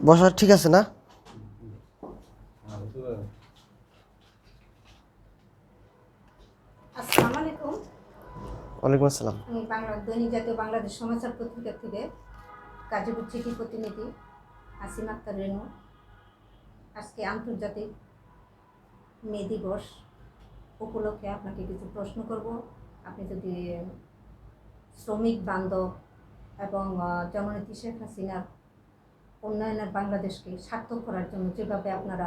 বসার ঠিক আছে না? আলাইকুম। ওয়ালাইকুম আসসালাম। আমি বাংলা দৈনিক জাতীয় বাংলাদেশ সমাচার পত্রিকা থেকে গাজীপুর চিঠি প্রতিনিধি আসিম আক্তার রেণু আজকে আন্তর্জাতিক মে দিবস উপলক্ষে আপনাকে কিছু প্রশ্ন করব। আপনি যদি শ্রমিক বান্ধব এবং আহ, জননেত্রী শেখ হাসিনার উন্নয়নের বাংলাদেশকে সার্থক করার জন্য যেভাবে আপনারা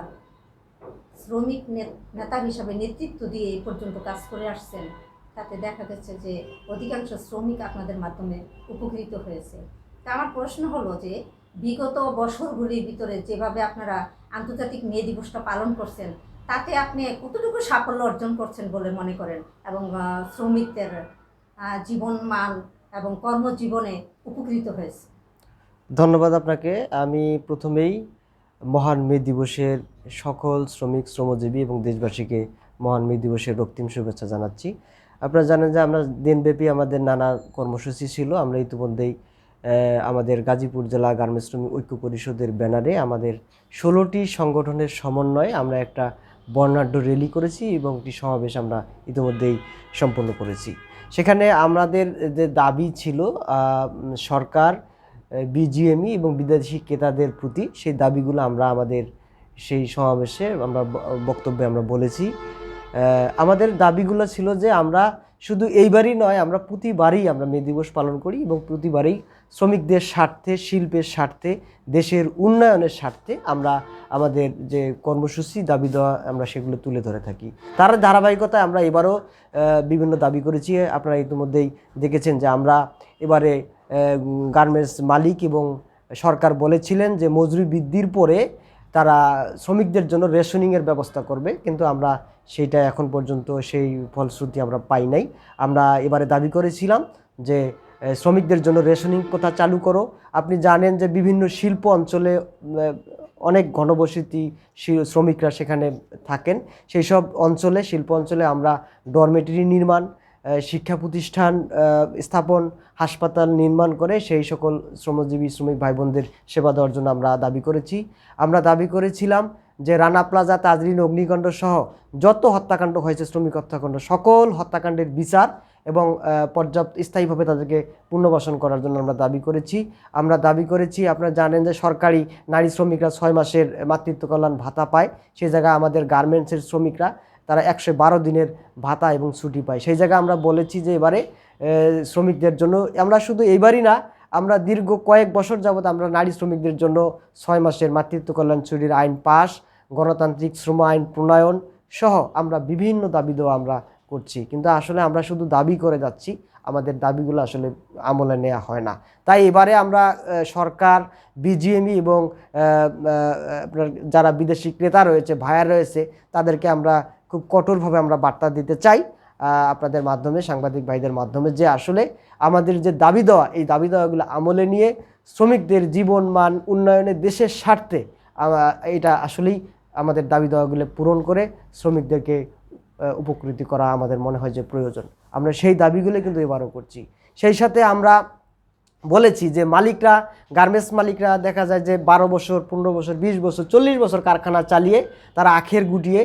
শ্রমিক নেতা হিসাবে নেতৃত্ব দিয়ে এই পর্যন্ত কাজ করে আসছেন, তাতে দেখা যাচ্ছে যে অধিকাংশ শ্রমিক আপনাদের মাধ্যমে উপকৃত হয়েছে। তা আমার প্রশ্ন হলো যে, বিগত বছরগুলির ভিতরে যেভাবে আপনারা আন্তর্জাতিক মে দিবসটা পালন করছেন, তাতে আপনি কতটুকু সাফল্য অর্জন করছেন বলে মনে করেন? এবং শ্রমিকদের জীবন মান এবং কর্মজীবনে উপকৃত হয়েছে। ধন্যবাদ আপনাকে। আমি প্রথমেই মহান মে দিবসের সকল শ্রমিক, শ্রমজীবী এবং দেশবাসীকে মহান মে দিবসের রক্তিম শুভেচ্ছা জানাচ্ছি। আপনারা জানেন যে আমরা দিনব্যাপী আমাদের নানা কর্মসূচি ছিল। আমরা ইতিমধ্যেই আমাদের গাজীপুর জেলা গার্মেন্টস শ্রমিক ঐক্য পরিষদের ব্যানারে আমাদের ষোলোটি সংগঠনের সমন্বয়ে আমরা একটা বর্ণাঢ্য র্যালি করেছি এবং একটি সমাবেশ আমরা ইতিমধ্যেই সম্পন্ন করেছি। সেখানে আমাদের যে দাবি ছিল সরকার বিজিএমই এবং বিদেশি ক্রেতাদের প্রতি সেই দাবিগুলো আমরা আমাদের সেই সমাবেশে আমরা বক্তব্যে আমরা বলেছি। আমাদের দাবিগুলো ছিল যে আমরা শুধু এইবারই নয়, আমরা প্রতিবারই আমরা মে দিবস পালন করি এবং প্রতিবারই শ্রমিকদের স্বার্থে, শিল্পের স্বার্থে, দেশের উন্নয়নের স্বার্থে আমরা আমাদের যে কর্মসূচি, দাবি দেওয়া আমরা সেগুলো তুলে ধরে থাকি। তার ধারাবাহিকতায় আমরা এবারও বিভিন্ন দাবি করেছি। আপনারা ইতিমধ্যেই দেখেছেন যে আমরা এবারে গার্মেন্টস মালিক এবং সরকার বলেছিলেন যে মজুরি বৃদ্ধির পরে তারা শ্রমিকদের জন্য রেশনিংয়ের ব্যবস্থা করবে, কিন্তু আমরা সেইটা এখন পর্যন্ত সেই ফলশ্রুতি আমরা পাই নাই। আমরা এবারে দাবি করেছিলাম যে শ্রমিকদের জন্য রেশনিং কোথা চালু করো। আপনি জানেন যে বিভিন্ন শিল্প অঞ্চলে অনেক ঘনবসতি শ্রমিকরা সেখানে থাকেন। সেই সব অঞ্চলে, শিল্প অঞ্চলে আমরা ডরমেটরি নির্মাণ শিক্ষা প্রতিষ্ঠান স্থাপন, হাসপাতাল নির্মাণ করে সেই সকল শ্রমজীবী, শ্রমিক ভাই বোনদের সেবা দেওয়ার জন্য আমরা দাবি করেছি। আমরা দাবি করেছিলাম যে রানা প্লাজা, তাজরিন, অগ্নিকাণ্ড সহ যত হত্যাকাণ্ড হয়েছে, শ্রমিক হত্যাকাণ্ড, সকল হত্যাকাণ্ডের বিচার এবং পর্যাপ্ত স্থায়ীভাবে তাদেরকে পুনর্বাসন করার জন্য আমরা দাবি করেছি। আমরা দাবি করেছি, আপনারা জানেন যে সরকারি নারী শ্রমিকরা ছয় মাসের মাতৃত্ব কল্যাণ ভাতা পায়। সেই জায়গায় আমাদের গার্মেন্টসের শ্রমিকরা তারা একশো বারো দিনের ভাতা এবং ছুটি পায়। সেই জায়গায় আমরা বলেছি যে এবারে শ্রমিকদের জন্য আমরা শুধু এইবারই না, আমরা দীর্ঘ কয়েক বছর যাবৎ আমরা নারী শ্রমিকদের জন্য ছয় মাসের মাতৃত্ব কল্যাণ ছুটির আইন পাস গণতান্ত্রিক শ্রম আইন প্রণয়ন সহ আমরা বিভিন্ন দাবি দেওয়া আমরা করছি। কিন্তু আসলে আমরা শুধু দাবি করে যাচ্ছি, আমাদের দাবিগুলো আসলে আমলে নেওয়া হয় না। তাই এবারে আমরা সরকার, বিজিএমই এবং আপনার যারা বিদেশি ক্রেতা রয়েছে ভায়া রয়েছে, তাদেরকে আমরা খুব কঠোরভাবে আমরা বার্তা দিতে চাই আপনাদের মাধ্যমে, সাংবাদিক ভাইদের মাধ্যমে যে আসলে আমাদের যে দাবি দেওয়া, এই দাবি দেওয়াগুলো আমলে নিয়ে শ্রমিকদের জীবন মান উন্নয়নে দেশের স্বার্থে এটা আসলেই আমাদের দাবি দেওয়াগুলো পূরণ করে শ্রমিকদেরকে উপকৃতি করা আমাদের মনে হয় যে প্রয়োজন। আমরা সেই দাবিগুলো কিন্তু এবারও করছি। সেই সাথে আমরা বলেছি যে মালিকরা, গার্মেন্টস মালিকরা দেখা যায় যে বারো বছর, পনেরো বছর, বিশ বছর, চল্লিশ বছর কারখানা চালিয়ে তারা আখের গুটিয়ে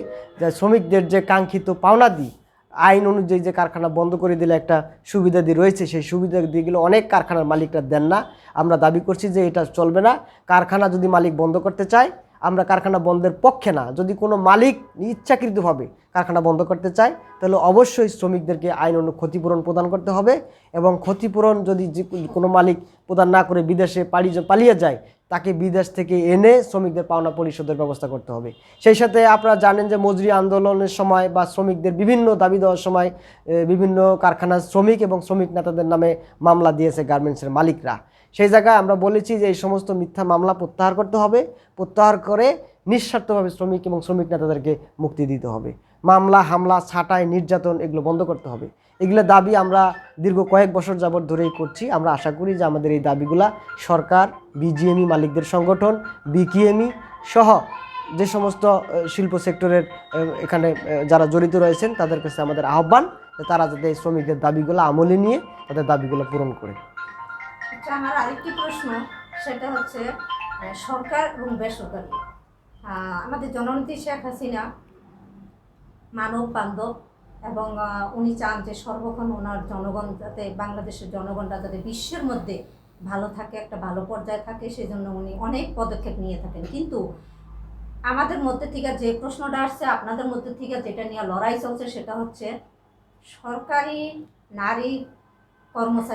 শ্রমিকদের যে কাঙ্ক্ষিত পাওনা দিই, আইন অনুযায়ী যে কারখানা বন্ধ করে দিলে একটা সুবিধা দিয়ে রয়েছে, সেই সুবিধা দিয়েগুলো অনেক কারখানার মালিকরা দেন না। আমরা দাবি করছি যে এটা চলবে না। কারখানা যদি মালিক বন্ধ করতে চায় আমরা কারখানা বন্ধের পক্ষে না। যদি কোনো মালিক ইচ্ছাকৃতভাবে কারখানা বন্ধ করতে চায়, তাহলে অবশ্যই শ্রমিকদেরকে আইন অনু ক্ষতিপূরণ প্রদান করতে হবে এবং ক্ষতিপূরণ যদি কোনো মালিক প্রদান না করে বিদেশে পালিয়ে পালিয়ে যায়, তাকে বিদেশ থেকে এনে শ্রমিকদের পাওনা পরিশোধের ব্যবস্থা করতে হবে। সেই সাথে আপনারা জানেন যে মজুরি আন্দোলনের সময় বা শ্রমিকদের বিভিন্ন দাবি দেওয়ার সময় বিভিন্ন কারখানার শ্রমিক এবং শ্রমিক নেতাদের নামে মামলা দিয়েছে গার্মেন্টসের মালিকরা। সেই জায়গায় আমরা বলেছি যে এই সমস্ত মিথ্যা মামলা প্রত্যাহার করতে হবে, প্রত্যাহার করে নিঃস্বার্থভাবে শ্রমিক এবং শ্রমিক নেতাদেরকে মুক্তি দিতে হবে। মামলা, হামলা, ছাঁটাই, নির্যাতন এগুলো বন্ধ করতে হবে। এগুলো দাবি আমরা দীর্ঘ কয়েক বছর যাবৎ ধরেই করছি। আমরা আশা করি যে আমাদের এই দাবিগুলা সরকার, বিজিএমই, মালিকদের সংগঠন, বিকিএমই সহ যে সমস্ত শিল্প সেক্টরের এখানে যারা জড়িত রয়েছেন তাদের কাছে আমাদের আহ্বান তারা যাতে শ্রমিকদের দাবিগুলো আমলে নিয়ে তাদের দাবিগুলো পূরণ করে। আচ্ছা আমার আরেকটি প্রশ্ন, সেটা হচ্ছে সরকার এবং বেসরকারি। আমাদের জননীতি শেখ হাসিনা মানব বান্ধব এবং উনি চান যে সর্বক্ষণ ওনার জনগণ যাতে, বাংলাদেশের জনগণরা যাতে বিশ্বের মধ্যে ভালো থাকে, একটা ভালো পর্যায়ে থাকে, সেজন্য উনি অনেক পদক্ষেপ নিয়ে থাকেন। কিন্তু আমাদের মধ্যে থেকে যে প্রশ্নটা আসছে, আপনাদের মধ্যে থেকে যেটা নিয়ে লড়াই চলছে, সেটা হচ্ছে সরকারি নারী কর্মচারী